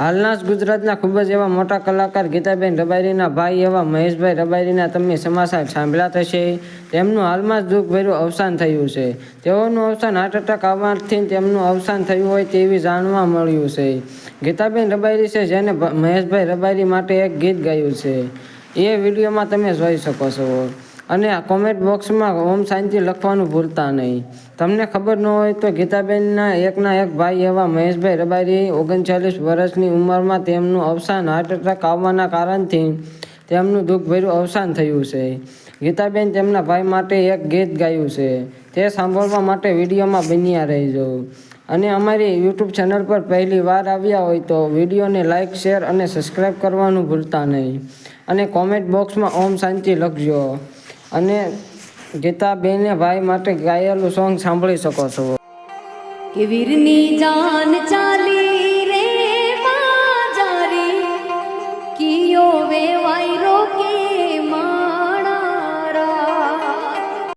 હાલના જ ગુજરાતના ખૂબ જ એવા મોટા કલાકાર ગીતાબેન રબારીના ભાઈ એવા મહેશભાઈ રબારીના તમે સમાચાર સાંભળ્યા થશે તેમનું હાલમાં જ દુઃખભર્યું અવસાન થયું છે. તેઓનું અવસાન હાર્ટ એટેક આવવાથી તેમનું અવસાન થયું હોય તેવી જાણવા મળ્યું છે. ગીતાબેન રબારી છે જેને મહેશભાઈ રબારી માટે એક ગીત ગાયું છે. એ વિડીયોમાં તમે જોઈ શકો છો. અને આ કોમેન્ટ બોક્સમાં ઓમ શાંતિ લખવાનું ભૂલતા નહીં. તમને ખબર ન હોય તો ગીતાબેનના એકના એક ભાઈ એવા મહેશભાઈ રબારી, ઓગણચાલીસ વર્ષની ઉંમરમાં તેમનું અવસાન હાર્ટ એટેક આવવાના કારણથી તેમનું દુઃખભર્યું અવસાન થયું છે. ગીતાબેન તેમના ભાઈ માટે એક ગીત ગાયું છે. તે સાંભળવા માટે વિડીયોમાં બન્યા રહેજો. અને અમારી યુટ્યુબ ચેનલ પર પહેલી વાર આવ્યા હોય તો વિડીયોને લાઇક શેર અને સબસ્ક્રાઈબ કરવાનું ભૂલતા નહીં. અને કોમેન્ટ બોક્સમાં ઓમ શાંતિ લખજો. અને ગીતાબેને ભાઈ માટે ગાયેલું સોંગ સાંભળી શકો છો. કે વીરની જાન